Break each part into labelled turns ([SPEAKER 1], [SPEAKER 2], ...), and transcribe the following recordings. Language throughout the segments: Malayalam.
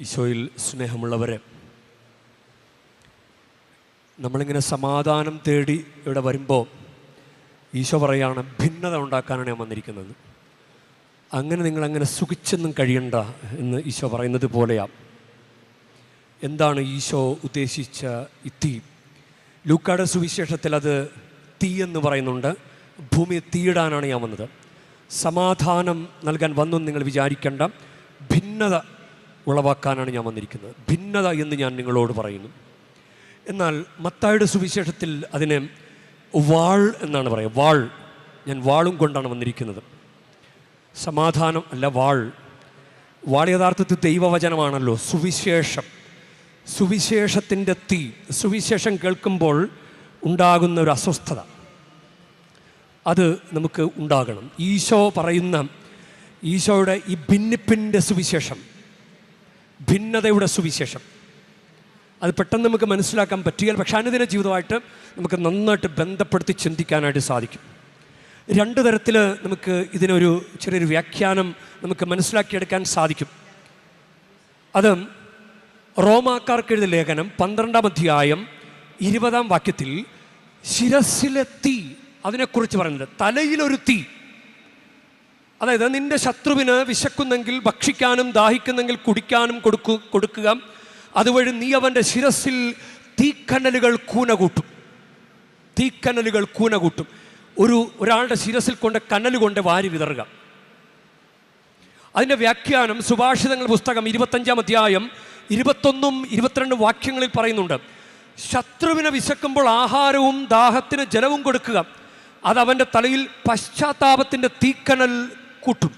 [SPEAKER 1] ഈശോയിൽ സ്നേഹമുള്ളവരെ നമ്മളിങ്ങനെ സമാധാനം തേടി ഇവിടെ വരുമ്പോൾ ഈശോ പറയാണ് ഭിന്നത ഉണ്ടാക്കാനാണ് ഞാൻ വന്നിരിക്കുന്നത്. അങ്ങനെ നിങ്ങളങ്ങനെ സുഖിച്ചെന്നും കഴിയണ്ട എന്ന് ഈശോ പറയുന്നത് പോലെയാ. എന്താണ് ഈശോ ഉദ്ദേശിച്ച ഈ തീ? ലൂക്കാട് സുവിശേഷത്തിൽ അത് തീ എന്ന് പറയുന്നുണ്ട്. ഭൂമിയെ തീയിടാനാണ് ഞാൻ വന്നത്. സമാധാനം നൽകാൻ വന്നു നിങ്ങൾ വിചാരിക്കേണ്ട. ഭിന്നത ഉളവാക്കാനാണ് ഞാൻ വന്നിരിക്കുന്നത്. ഭിന്നത എന്ന് ഞാൻ നിങ്ങളോട് പറയുന്നു. എന്നാൽ മത്തായുടെ സുവിശേഷത്തിൽ അതിനെ വാൾ എന്നാണ് പറയുക. വാൾ. ഞാൻ വാളും കൊണ്ടാണ് വന്നിരിക്കുന്നത്. സമാധാനം അല്ല വാൾ. വാൾ യഥാർത്ഥത്തിൽ ദൈവവചനമാണല്ലോ. സുവിശേഷം. സുവിശേഷത്തിന്റെ തീ. സുവിശേഷം കേൾക്കുമ്പോൾ ഉണ്ടാകുന്ന ഒരു അസ്വസ്ഥത. അത് നമുക്ക് ഉണ്ടാകണം. ഈശോ പറയുന്ന ഈശോയുടെ ഈ ഭിന്നിപ്പിന്റെ സുവിശേഷം. ഭിന്നതയുടെ സുവിശേഷം. അത് പെട്ടെന്ന് നമുക്ക് മനസ്സിലാക്കാൻ പറ്റിയാൽ പക്ഷേ അനുദിന ജീവിതമായിട്ട് നമുക്ക് നന്നായിട്ട് ബന്ധപ്പെടുത്തി ചിന്തിക്കാനായിട്ട് സാധിക്കും. രണ്ട് തരത്തിൽ നമുക്ക് ഇതിനൊരു ചെറിയൊരു വ്യാഖ്യാനം നമുക്ക് മനസ്സിലാക്കിയെടുക്കാൻ സാധിക്കും. അത് റോമാക്കാർക്ക് എഴുതിയ ലേഖനം പന്ത്രണ്ടാം അധ്യായം ഇരുപതാം വാക്യത്തിൽ ശിരസിലെ തീ അതിനെക്കുറിച്ച് പറയുന്നത് തലയിലൊരു തീ. അതായത് നിന്റെ ശത്രുവിന് വിശക്കുന്നെങ്കിൽ ഭക്ഷിക്കാനും ദാഹിക്കുന്നെങ്കിൽ കുടിക്കാനും കൊടുക്കു കൊടുക്കുക. അതുവഴി നീ അവന്റെ ശിരസിൽ തീക്കനലുകൾ കൂന കൂട്ടും തീക്കനലുകൾ കൂന കൂട്ടും ഒരു ഒരാളുടെ ശിരസിൽ കൊണ്ട് കനൽ കൊണ്ട് വാരി വിതറുക. അതിന്റെ വ്യാഖ്യാനം സുഭാഷിതങ്ങൾ പുസ്തകം ഇരുപത്തഞ്ചാം അധ്യായം ഇരുപത്തൊന്നും ഇരുപത്തിരണ്ടും വാക്യങ്ങളിൽ പറയുന്നുണ്ട്. ശത്രുവിനെ വിശക്കുമ്പോൾ ആഹാരവും ദാഹത്തിന് ജലവും കൊടുക്കുക. അത് തലയിൽ പശ്ചാത്താപത്തിന്റെ തീക്കനൽ കൂട്ടും.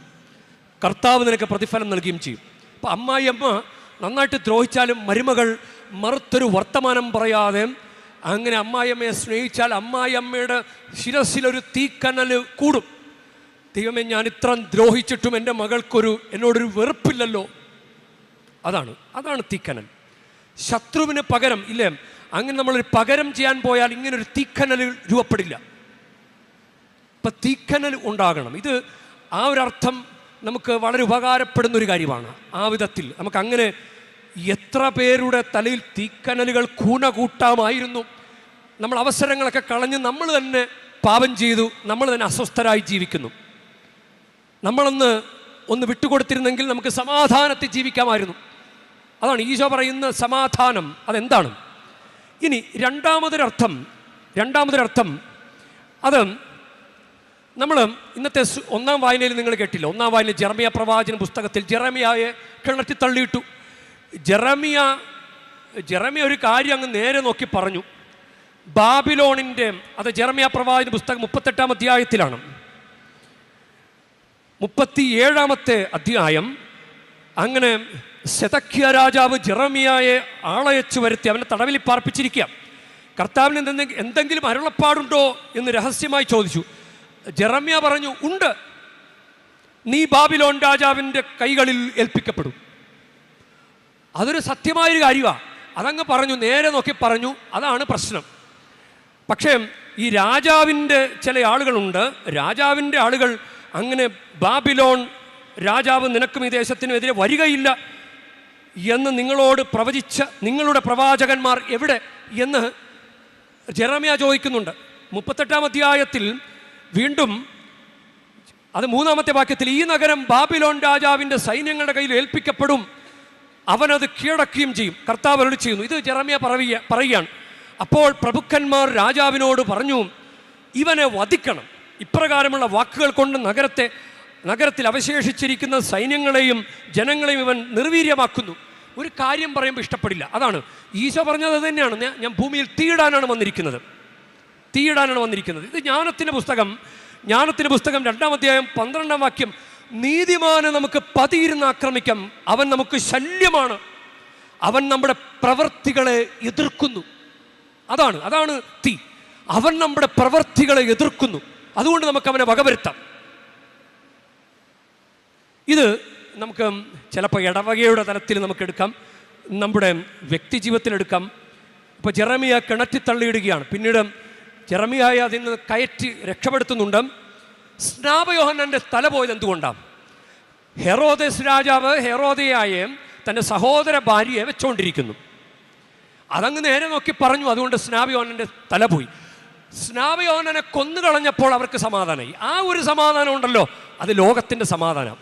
[SPEAKER 1] കർത്താവ് നിനക്ക് പ്രതിഫലം നൽകുകയും ചെയ്യും. അപ്പം അമ്മായിയമ്മ നന്നായിട്ട് ദ്രോഹിച്ചാലും മരുമകൾ മറുത്തൊരു വർത്തമാനം പറയാതെ അങ്ങനെ അമ്മായിയമ്മയെ സ്നേഹിച്ചാൽ അമ്മായിയമ്മയുടെ ശിരസിലൊരു തീക്കനൽ കൂടും. ദൈവമേ ഞാൻ ഇത്ര ദ്രോഹിച്ചിട്ടും എന്റെ മകൾക്കൊരു എന്നോടൊരു വെറുപ്പില്ലല്ലോ. അതാണ് അതാണ് തീക്കനൽ. ശത്രുവിന് പകരം ഇല്ലേ? അങ്ങനെ നമ്മളൊരു പകരം ചെയ്യാൻ പോയാൽ ഇങ്ങനൊരു തീക്കനൽ രൂപപ്പെടില്ല. ഇപ്പം തീക്കനൽ ഉണ്ടാകണം. ഇത് ആ ഒരു അർത്ഥം നമുക്ക് വളരെ ഉപകാരപ്പെടുന്ന ഒരു കാര്യമാണ്. ആ വിധത്തിൽ നമുക്ക് അങ്ങനെ എത്ര പേരുടെ തലയിൽ തീക്കനലുകൾ കൂന കൂട്ടാമായിരുന്നു. നമ്മൾ അവസരങ്ങളൊക്കെ കളഞ്ഞ് നമ്മൾ തന്നെ പാപം ചെയ്തു നമ്മൾ തന്നെ അസ്വസ്ഥരായി ജീവിക്കുന്നു. നമ്മളൊന്ന് ഒന്ന് വിട്ടുകൊടുത്തിരുന്നെങ്കിൽ നമുക്ക് സമാധാനത്തിൽ ജീവിക്കാമായിരുന്നു. അതാണ് ഈശോ പറയുന്ന സമാധാനം. അതെന്താണ്? ഇനി രണ്ടാമതൊരർത്ഥം രണ്ടാമതൊരർത്ഥം അത് നമ്മൾ ഇന്നത്തെ ഒന്നാം വായനയിൽ നിങ്ങൾ കേട്ടില്ല? ഒന്നാം വായന ജെറമിയ പ്രവാചന പുസ്തകത്തിൽ ജെറമിയായെ കിണറ്റി തള്ളിയിട്ടു. ജെറമിയ ജെറമിയ ഒരു കാര്യം അങ്ങ് നേരെ നോക്കി പറഞ്ഞു. ബാബിലോണിന്റെ അത് ജെറമിയ പ്രവാചന പുസ്തകം മുപ്പത്തെട്ടാം അധ്യായത്തിലാണ്. മുപ്പത്തിയേഴാമത്തെ അധ്യായം അങ്ങനെ ശതഖ്യ രാജാവ് ജെറമിയായെ ആളയച്ചു വരുത്തി അവനെ തടവിൽ പാർപ്പിച്ചിരിക്കുക കർത്താവിന് എന്തെങ്കിലും എന്തെങ്കിലും അരുളപ്പാടുണ്ടോ എന്ന് രഹസ്യമായി ചോദിച്ചു. ജെറമ്യ പറഞ്ഞു ഉണ്ട്. നീ ബാബിലോൺ രാജാവിന്റെ കൈകളിൽ ഏൽപ്പിക്കപ്പെടും. അതൊരു സത്യമായൊരു കാര്യമാണ് അതങ്ങ് പറഞ്ഞു നേരെ നോക്കി പറഞ്ഞു അതാണ് പ്രശ്നം. പക്ഷേ ഈ രാജാവിന്റെ ചില ആളുകളുണ്ട്. രാജാവിന്റെ ആളുകൾ അങ്ങനെ ബാബിലോൺ രാജാവ് നിനക്കും ഈ ദേശത്തിനും എതിരെ വരികയില്ല എന്ന് നിങ്ങളോട് പ്രവചിച്ച നിങ്ങളുടെ പ്രവാചകന്മാർ എവിടെ എന്ന് ജെറമിയ ചോദിക്കുന്നുണ്ട്. മുപ്പത്തെട്ടാം അധ്യായത്തിൽ വീണ്ടും അത് മൂന്നാമത്തെ വാക്യത്തിൽ ഈ നഗരം ബാബിലോൺ രാജാവിന്റെ സൈന്യങ്ങളുടെ കയ്യിൽ ഏൽപ്പിക്കപ്പെടും. അവനത് കീഴടക്കുകയും ചെയ്യും. കർത്താവ് അരുളി ചെയ്യുന്നു. ഇത് ജെറമിയ പറവിയ പറയുകയാണ്. അപ്പോൾ പ്രഭുക്കന്മാർ രാജാവിനോട് പറഞ്ഞു ഇവനെ വധിക്കണം. ഇപ്രകാരമുള്ള വാക്കുകൾ കൊണ്ട് നഗരത്തെ നഗരത്തിൽ അവശേഷിച്ചിരിക്കുന്ന സൈന്യങ്ങളെയും ജനങ്ങളെയും ഇവൻ നിർവീര്യമാക്കുന്നു. ഒരു കാര്യം പറയുമ്പോൾ ഇഷ്ടപ്പെടില്ല. അതാണ് ഈശോ പറഞ്ഞത് തന്നെയാണ്. ഞാൻ ഭൂമിയിൽ തീടാനാണ് വന്നിരിക്കുന്നത്. തീയിടാനാണ് വന്നിരിക്കുന്നത്. ഇത് ജ്ഞാനത്തിന്റെ പുസ്തകം. ജ്ഞാനത്തിന്റെ പുസ്തകം രണ്ടാം അധ്യായം പന്ത്രണ്ടാം വാക്യം. നീതിമാനെ നമുക്ക് പതിയിരുന്ന് ആക്രമിക്കാം. അവൻ നമുക്ക് ശല്യമാണ്. അവൻ നമ്മുടെ പ്രവർത്തികളെ എതിർക്കുന്നു. അതാണ് അതാണ് തീ. അവൻ നമ്മുടെ പ്രവർത്തികളെ എതിർക്കുന്നു. അതുകൊണ്ട് നമുക്ക് അവനെ വകവരുത്താം. ഇത് നമുക്ക് ചിലപ്പോൾ ഇടവകയുടെ തലത്തിൽ നമുക്ക് എടുക്കാം. നമ്മുടെ വ്യക്തി ജീവിതത്തിലെടുക്കാം ഇപ്പോൾ ജെറമിയ കിണറ്റി തള്ളിയിടുകയാണ്. പിന്നീട് ജെറമിയായ അതിൽ നിന്ന് കയറ്റി രക്ഷപ്പെടുത്തുന്നുണ്ട്. സ്നാപയോഹനന്റെ തല പോയത് എന്തുകൊണ്ടാണ്? ഹെറോദസ് രാജാവ് ഹെറോദയായെ തന്റെ സഹോദര ഭാര്യയെ വെച്ചുകൊണ്ടിരിക്കുന്നു അതങ്ങ് നേരെ നോക്കി പറഞ്ഞു അതുകൊണ്ട് സ്നാപയോഹനന്റെ തല പോയി. സ്നാപയോഹനനെ കൊന്നുകളഞ്ഞപ്പോൾ അവർക്ക് സമാധാനമായി ആ ഒരു സമാധാനം ഉണ്ടല്ലോ അത് ലോകത്തിന്റെ സമാധാനം.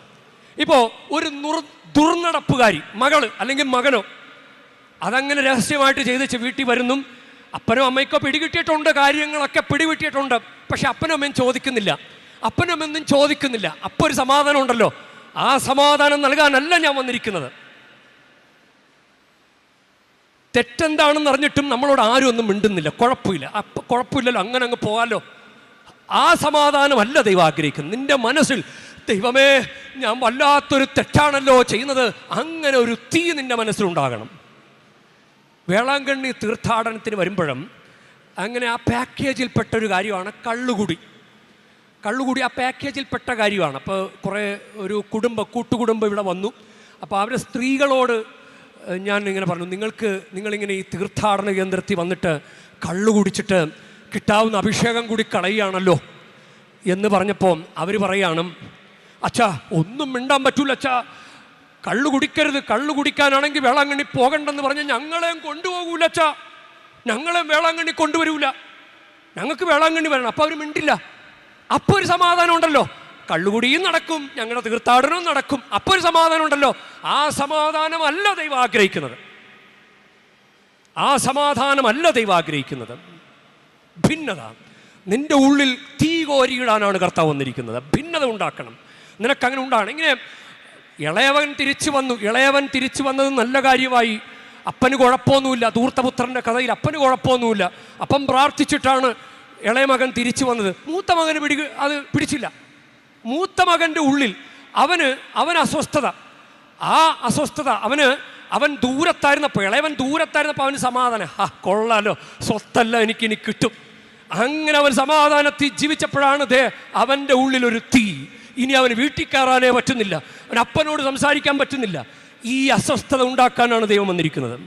[SPEAKER 1] ഇപ്പോൾ ഒരു നുർ ദുർനടപ്പുകാരി മകൾ അല്ലെങ്കിൽ മകനോ അതങ്ങനെ രഹസ്യമായിട്ട് ചെയ്തിച്ച് വീട്ടിൽ വരുന്നു അപ്പനോ അമ്മയ്ക്കോ പിടികിട്ടിയിട്ടുണ്ട് കാര്യങ്ങളൊക്കെ പിടികിട്ടിയിട്ടുണ്ട്. പക്ഷെ അപ്പനും അമ്മയും ചോദിക്കുന്നില്ല. അപ്പനും എന്നും ചോദിക്കുന്നില്ല. അപ്പോൾ ഒരു സമാധാനം ഉണ്ടല്ലോ. ആ സമാധാനം നൽകാനല്ല ഞാൻ വന്നിരിക്കുന്നത്. തെറ്റെന്താണെന്ന് അറിഞ്ഞിട്ടും നമ്മളോട് ആരും ഒന്നും മിണ്ടുന്നില്ല. കുഴപ്പമില്ല. അപ്പൊ കുഴപ്പമില്ലല്ലോ. അങ്ങനെ അങ്ങ് പോകാമല്ലോ ആ സമാധാനമല്ല ദൈവം ആഗ്രഹിക്കുന്നത്. നിന്റെ മനസ്സിൽ ദൈവമേ ഞാൻ വല്ലാത്തൊരു തെറ്റാണല്ലോ ചെയ്യുന്നത്. അങ്ങനെ ഒരു തീ നിന്റെ മനസ്സിലുണ്ടാകണം. വേളാങ്കണ്ണി തീർത്ഥാടനത്തിന് വരുമ്പോഴും അങ്ങനെ ആ പാക്കേജിൽപ്പെട്ട ഒരു കാര്യമാണ് കള്ളുകുടി. കള്ളുകുടി ആ പാക്കേജിൽപ്പെട്ട കാര്യമാണ്. അപ്പോൾ കുറേ ഒരു കുടുംബ കൂട്ടുകുടുംബം ഇവിടെ വന്നു. അപ്പോൾ അവരെ സ്ത്രീകളോട് ഞാൻ ഇങ്ങനെ പറഞ്ഞു നിങ്ങൾക്ക് നിങ്ങളിങ്ങനെ ഈ തീർത്ഥാടന കേന്ദ്രത്തിൽ വന്നിട്ട് കള്ളു കുടിച്ചിട്ട് കിട്ടാവുന്ന അഭിഷേകം കൂടി കളയുകയാണല്ലോ? എന്ന് പറഞ്ഞപ്പോൾ അവർ പറയാണ് അച്ഛാ ഒന്നും മിണ്ടാൻ പറ്റൂല അച്ഛാ. കള്ളു കുടിക്കരുത് കള്ളു കുടിക്കാനാണെങ്കിൽ വേളാങ്കണ്ണി പോകണ്ടെന്ന് പറഞ്ഞ് ഞങ്ങളെയും കൊണ്ടുപോകൂല അച്ഛാ. ഞങ്ങളെയും വേളാങ്കണ്ണി കൊണ്ടുവരൂല. ഞങ്ങൾക്ക് വേളാങ്കണ്ണി വരണം അപ്പോൾ അവർ മിണ്ടില്ല. അപ്പോൾ ഒരു സമാധാനം ഉണ്ടല്ലോ. കള്ളുകുടിയും നടക്കും ഞങ്ങളുടെ തീർത്ഥാടനവും നടക്കും. അപ്പോൾ ഒരു സമാധാനം ഉണ്ടല്ലോ. ആ സമാധാനമല്ല ദൈവം ആഗ്രഹിക്കുന്നത്. ആ സമാധാനമല്ല ദൈവം ആഗ്രഹിക്കുന്നത്. ഭിന്നത. നിന്റെ ഉള്ളിൽ തീ കോരിയിടാനാണ് കർത്താവ് വന്നിരിക്കുന്നത്. ഭിന്നത ഉണ്ടാക്കണം. നിനക്കങ്ങനെ ഉണ്ടാകണം. ഇങ്ങനെ ഇളയവൻ തിരിച്ചു വന്നു. ഇളയവൻ തിരിച്ചു വന്നത് നല്ല കാര്യമായി. അപ്പന് കുഴപ്പമൊന്നുമില്ല. ധൂർത്തപുത്രന്റെ കഥയിൽ അപ്പന് കുഴപ്പമൊന്നുമില്ല. അപ്പം പ്രാർത്ഥിച്ചിട്ടാണ് ഇളയ മകൻ തിരിച്ചു വന്നത്. മൂത്ത മകന് പിടി അത് പിടിച്ചില്ല. മൂത്ത മകന്റെ ഉള്ളിൽ അവന് അവൻ അസ്വസ്ഥത. ആ അസ്വസ്ഥത അവന് അവൻ ദൂരത്തായിരുന്നപ്പോൾ ഇളയവൻ ദൂരത്തായിരുന്നപ്പോൾ അവന് സമാധാനം. ആ കൊള്ളാലോ. സ്വത്തല്ല എനിക്കിനി കിട്ടും. അങ്ങനെ അവൻ സമാധാനത്തിൽ ജീവിച്ചപ്പോഴാണ് ദേ അവന്റെ ഉള്ളിലൊരു തീ. ഇനി അവന് വീട്ടിൽ കയറാനേ പറ്റുന്നില്ല. അവൻ അപ്പനോട് സംസാരിക്കാൻ പറ്റുന്നില്ല. ഈ അസ്വസ്ഥത ഉണ്ടാക്കാനാണ് ദൈവം വന്നിരിക്കുന്നത്.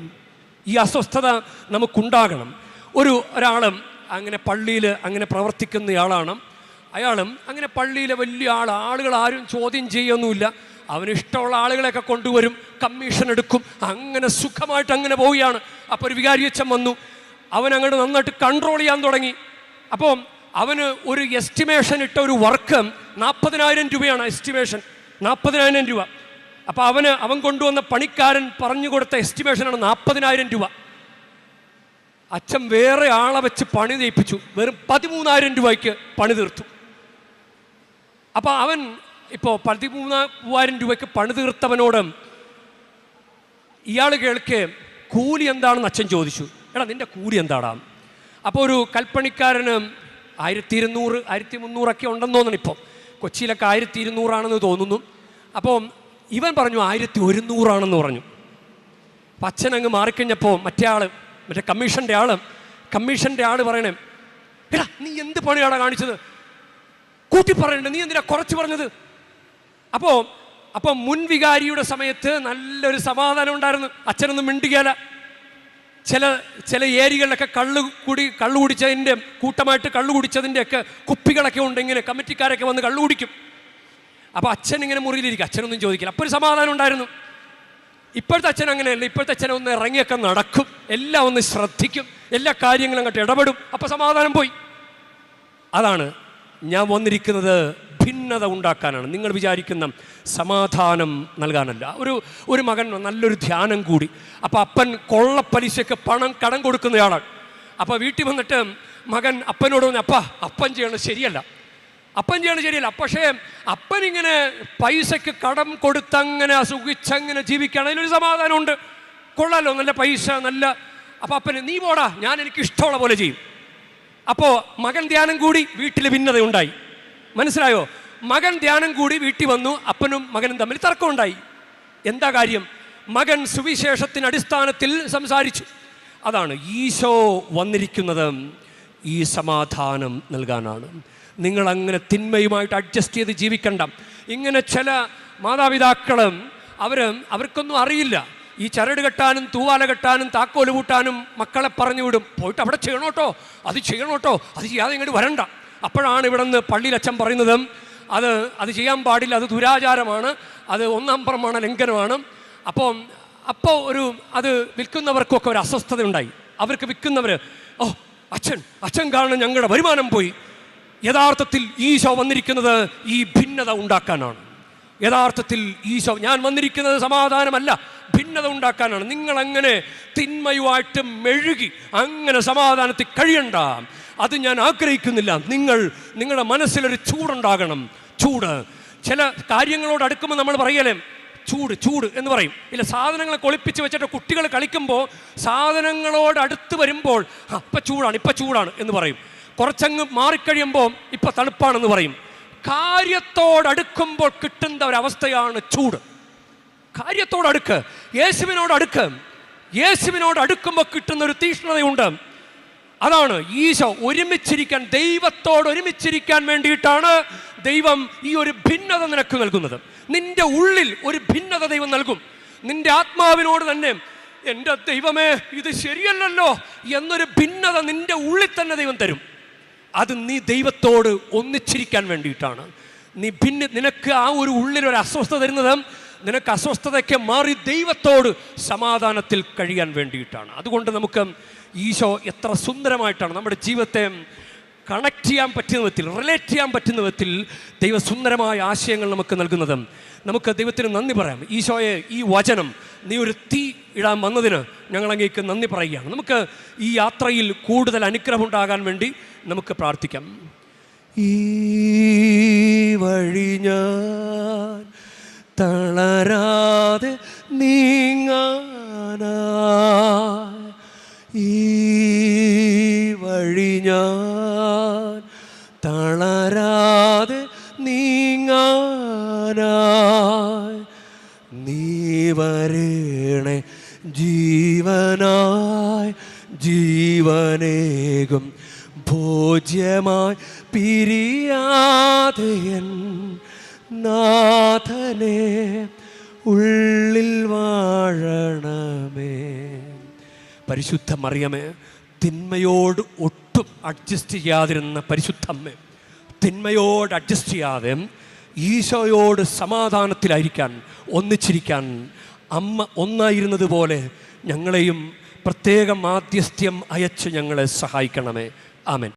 [SPEAKER 1] ഈ അസ്വസ്ഥത നമുക്കുണ്ടാകണം. ഒരു ഒരാളും അങ്ങനെ പള്ളിയിൽ അങ്ങനെ പ്രവർത്തിക്കുന്നയാളാണ് അയാളും അങ്ങനെ പള്ളിയിലെ വലിയ ആൾ ആളുകൾ ആരും ചോദ്യം ചെയ്യൊന്നുമില്ല. അവന് ഇഷ്ടമുള്ള ആളുകളെയൊക്കെ കൊണ്ടുവരും കമ്മീഷൻ എടുക്കും. അങ്ങനെ സുഖമായിട്ട് അങ്ങനെ പോവുകയാണ്. അപ്പോൾ ഒരു വികാരിയച്ഛൻ വന്നു. അവൻ അങ്ങോട്ട് നന്നായിട്ട് കൺട്രോൾ ചെയ്യാൻ തുടങ്ങി. അപ്പോൾ അവന് ഒരു എസ്റ്റിമേഷൻ ഇട്ട ഒരു വർക്ക് നാൽപ്പതിനായിരം രൂപയാണ് എസ്റ്റിമേഷൻ നാൽപ്പതിനായിരം രൂപ. അപ്പോൾ അവന് അവൻ കൊണ്ടുവന്ന പണിക്കാരൻ പറഞ്ഞു കൊടുത്ത എസ്റ്റിമേഷനാണ് നാൽപ്പതിനായിരം രൂപ. അച്ഛൻ വേറെ ആളെ വെച്ച് പണി ചെയ്യിപ്പിച്ചു. വെറും പതിമൂന്നായിരം രൂപയ്ക്ക് പണി തീർത്തു. അപ്പോൾ അവൻ ഇപ്പോൾ പതിമൂന്ന് മൂവായിരം രൂപയ്ക്ക് പണി തീർത്തവനോട് ഇയാൾ കേൾക്കെ കൂലി എന്താണെന്ന് അച്ഛൻ ചോദിച്ചു. എടാ നിന്റെ കൂലി എന്താടാ? അപ്പോൾ ഒരു കൽപ്പണിക്കാരന് ആയിരത്തി ഇരുന്നൂറ് ആയിരത്തി മുന്നൂറൊക്കെ ഉണ്ടെന്ന് തോന്നണം ഇപ്പോൾ കൊച്ചിയിലൊക്കെ ആയിരത്തി ഇരുന്നൂറാണെന്ന് തോന്നുന്നു. അപ്പോൾ ഇവൻ പറഞ്ഞു ആയിരത്തി ഒരുന്നൂറാണെന്ന് പറഞ്ഞു. അപ്പം അച്ഛൻ അങ്ങ് മാറിക്കഴിഞ്ഞപ്പോൾ മറ്റേ ആൾ മറ്റേ കമ്മീഷന്റെ ആൾ കമ്മീഷന്റെ ആൾ പറയണേ എടാ നീ എന്ത് പണിയാടാ കാണിച്ചത്? കൂട്ടി പറയണ്ടേ നീ എന്തിനാ കുറച്ച് പറഞ്ഞത്? അപ്പോൾ അപ്പോൾ മുൻവികാരിയുടെ സമയത്ത് നല്ലൊരു സമാധാനം ഉണ്ടായിരുന്നു. അച്ഛനൊന്നും മിണ്ടുകയല്ല ചില ചില ഏരികളിലൊക്കെ കള്ളു കുടി കള്ളു കുടിച്ചതിന്റെ കൂട്ടമായിട്ട് കള്ളു കുടിച്ചതിന്റെ ഒക്കെ കുപ്പികളൊക്കെ ഉണ്ടെങ്കിൽ കമ്മിറ്റിക്കാരൊക്കെ വന്ന് കള്ളു കുടിക്കും. അപ്പോൾ അച്ഛൻ ഇങ്ങനെ മുറിയിലിരിക്കും. അച്ഛനൊന്നും ചോദിക്കില്ല. അപ്പോൾ ഒരു സമാധാനം ഉണ്ടായിരുന്നു. ഇപ്പോഴത്തെ അച്ഛൻ അങ്ങനെയല്ല. ഇപ്പോഴത്തെ അച്ഛൻ ഒന്ന് ഇറങ്ങിയൊക്കെ നടക്കും. എല്ലാം ഒന്ന് ശ്രദ്ധിക്കും. എല്ലാ കാര്യങ്ങളും അങ്ങോട്ട് ഇടപെടും. അപ്പോൾ സമാധാനം പോയി. അതാണ് ഞാൻ വന്നിരിക്കുന്നത് ഭിന്നത ഉണ്ടാക്കാനാണ്. നിങ്ങൾ വിചാരിക്കുന്ന സമാധാനം നൽകാനല്ല. ഒരു ഒരു മകൻ നല്ലൊരു ധ്യാനം കൂടി. അപ്പോൾ അപ്പൻ കൊള്ളപ്പലിശയ്ക്ക് പണം കടം കൊടുക്കുന്നയാളാണ്. അപ്പോൾ വീട്ടിൽ വന്നിട്ട് മകൻ അപ്പനോട് പറഞ്ഞു അപ്പ അപ്പൻ ചെയ്യണത് ശരിയല്ല. അപ്പൻ ചെയ്യണത് ശരിയല്ല. പക്ഷേ അപ്പൻ ഇങ്ങനെ പൈസയ്ക്ക് കടം കൊടുത്തങ്ങനെ സുഖിച്ചങ്ങനെ ജീവിക്കുകയാണ്. അതിലൊരു സമാധാനമുണ്ട്. കൊള്ളാലോ നല്ല പൈസ നല്ല അപ്പം അപ്പന് നീ പോടാ ഞാൻ എനിക്ക് ഇഷ്ടമുള്ള പോലെ ചെയ്യും. അപ്പോൾ മകൻ ധ്യാനം കൂടി വീട്ടിൽ ഭിന്നത ഉണ്ടായി മനസ്സിലായോ? മകൻ ധ്യാനം കൂടി വീട്ടിൽ വന്നു അപ്പനും മകനും തമ്മിൽ തർക്കമുണ്ടായി. എന്താ കാര്യം? മകൻ സുവിശേഷത്തിന് അടിസ്ഥാനത്തിൽ സംസാരിച്ചു. അതാണ് ഈശോ വന്നിരിക്കുന്നത് ഈ സമാധാനം നൽകാനാണ്. നിങ്ങൾ അങ്ങനെ തിന്മയുമായിട്ട് അഡ്ജസ്റ്റ് ചെയ്ത് ജീവിക്കണ്ട. ഇങ്ങനെ ചില മാതാപിതാക്കളും അവർ അവർക്കൊന്നും അറിയില്ല. ഈ ചരട് കെട്ടാനും തൂവാല കെട്ടാനും താക്കോൽ കൂട്ടാനും മക്കളെ പറഞ്ഞു വിടും. പോയിട്ട് അവിടെ ചെയ്യണോട്ടോ? അത് ചെയ്യണോട്ടോ? അത് ചെയ്യാതെ ഇങ്ങോട്ട് വരണ്ട. അപ്പോഴാണ് ഇവിടെ നിന്ന് പള്ളിയിലച്ഛൻ പറയുന്നത് അത് അത് ചെയ്യാൻ പാടില്ല അത് ദുരാചാരമാണ് അത് ഒന്നാം പ്രമാണ ലംഘനമാണ്. അപ്പോൾ അപ്പോൾ ഒരു അത് വിൽക്കുന്നവർക്കൊക്കെ ഒരു അസ്വസ്ഥത ഉണ്ടായി അവർക്ക് വിൽക്കുന്നവർ ഓ അച്ഛൻ അച്ഛൻ കാരണം ഞങ്ങളുടെ വരുമാനം പോയി. യഥാർത്ഥത്തിൽ ഈശോ വന്നിരിക്കുന്നത് ഈ ഭിന്നത ഉണ്ടാക്കാനാണ്. യഥാർത്ഥത്തിൽ ഈശോ ഞാൻ വന്നിരിക്കുന്നത് സമാധാനമല്ല ഭിന്നത ഉണ്ടാക്കാനാണ്. നിങ്ങളങ്ങനെ തിന്മയുമായിട്ട് മെഴുകി അങ്ങനെ സമാധാനത്തിൽ കഴിയണ്ട. അത് ഞാൻ ആഗ്രഹിക്കുന്നില്ല. നിങ്ങൾ നിങ്ങളുടെ മനസ്സിലൊരു ചൂടുണ്ടാകണം. ചൂട്. ചില കാര്യങ്ങളോട് അടുക്കുമ്പോൾ നമ്മൾ പറയലേ ചൂട് ചൂട് എന്ന് പറയും. ഇല്ല സാധനങ്ങളെ കൊളിപ്പിച്ച് വെച്ചിട്ട് കുട്ടികൾ കളിക്കുമ്പോൾ സാധനങ്ങളോട് അടുത്ത് വരുമ്പോൾ അപ്പം ചൂടാണ് ഇപ്പം ചൂടാണ് എന്ന് പറയും. കുറച്ചങ്ങ് മാറിക്കഴിയുമ്പോൾ ഇപ്പം തണുപ്പാണെന്ന് പറയും. കാര്യത്തോടടുക്കുമ്പോൾ കിട്ടുന്ന ഒരവസ്ഥയാണ് ചൂട്. കാര്യത്തോടടുക്ക് യേശുവിനോടടുക്ക് യേശുവിനോട് അടുക്ക്. യേശുവിനോട് അടുക്കുമ്പോൾ കിട്ടുന്ന ഒരു തീക്ഷ്ണതയുണ്ട് അതാണ് ഈശോ ഒരുമിച്ചിരിക്കാൻ ദൈവത്തോട് ഒരുമിച്ചിരിക്കാൻ വേണ്ടിയിട്ടാണ് ദൈവം ഈ ഒരു ഭിന്നത നിനക്ക് നൽകുന്നത്. നിന്റെ ഉള്ളിൽ ഒരു ഭിന്നത ദൈവം നൽകും. നിന്റെ ആത്മാവിനോട് തന്നെ എന്റെ ദൈവമേ ഇത് ശരിയല്ലല്ലോ എന്നൊരു ഭിന്നത നിന്റെ ഉള്ളിൽ തന്നെ ദൈവം തരും. അത് നീ ദൈവത്തോട് ഒന്നിച്ചിരിക്കാൻ വേണ്ടിയിട്ടാണ്. നീ ഭിന്ന നിനക്ക് ആ ഒരു ഉള്ളിൽ ഒരു അസ്വസ്ഥത തരുന്നത് നിനക്ക് അസ്വസ്ഥതയ്ക്ക് മാറി ദൈവത്തോട് സമാധാനത്തിൽ കഴിയാൻ വേണ്ടിയിട്ടാണ്. അതുകൊണ്ട് നമുക്ക് ഈശോ എത്ര സുന്ദരമായിട്ടാണ് നമ്മുടെ ജീവിതത്തെ കണക്ട് ചെയ്യാൻ പറ്റുന്ന വിധത്തിൽ റിലേറ്റ് ചെയ്യാൻ പറ്റുന്ന വിധത്തിൽ ദൈവസുന്ദരമായ ആശയങ്ങൾ നമുക്ക് നൽകുന്നത്. നമുക്ക് ദൈവത്തിന് നന്ദി പറയാം. ഈശോയെ ഈ വചനം നീ ഒരു തീ ഇടാൻ വന്നതിന് ഞങ്ങൾ അങ്ങേക്ക് നന്ദി പറയുകയാണ്. നമുക്ക് ഈ യാത്രയിൽ കൂടുതൽ അനുഗ്രഹം ഉണ്ടാകാൻ വേണ്ടി നമുക്ക് പ്രാർത്ഥിക്കാം. ഈ വഴി ഞാൻ തളരാതെ നീങ്ങാനാ ഉള്ളിൽ വാഴണമേ. പരിശുദ്ധ മറിയമേ തിന്മയോട് ഒട്ടും അഡ്ജസ്റ്റ് ചെയ്യാതിരുന്ന പരിശുദ്ധമ്മേ തിന്മയോട് അഡ്ജസ്റ്റ് ചെയ്യാതെ ഈശോയോട് സമാധാനത്തിലായിരിക്കാൻ ഒന്നിച്ചിരിക്കാൻ അമ്മ ഒന്നായിരുന്നത് പോലെ ഞങ്ങളെയും പ്രത്യേക മാധ്യസ്ഥ്യം അയച്ച് ഞങ്ങളെ സഹായിക്കണമേ. ആമൻ.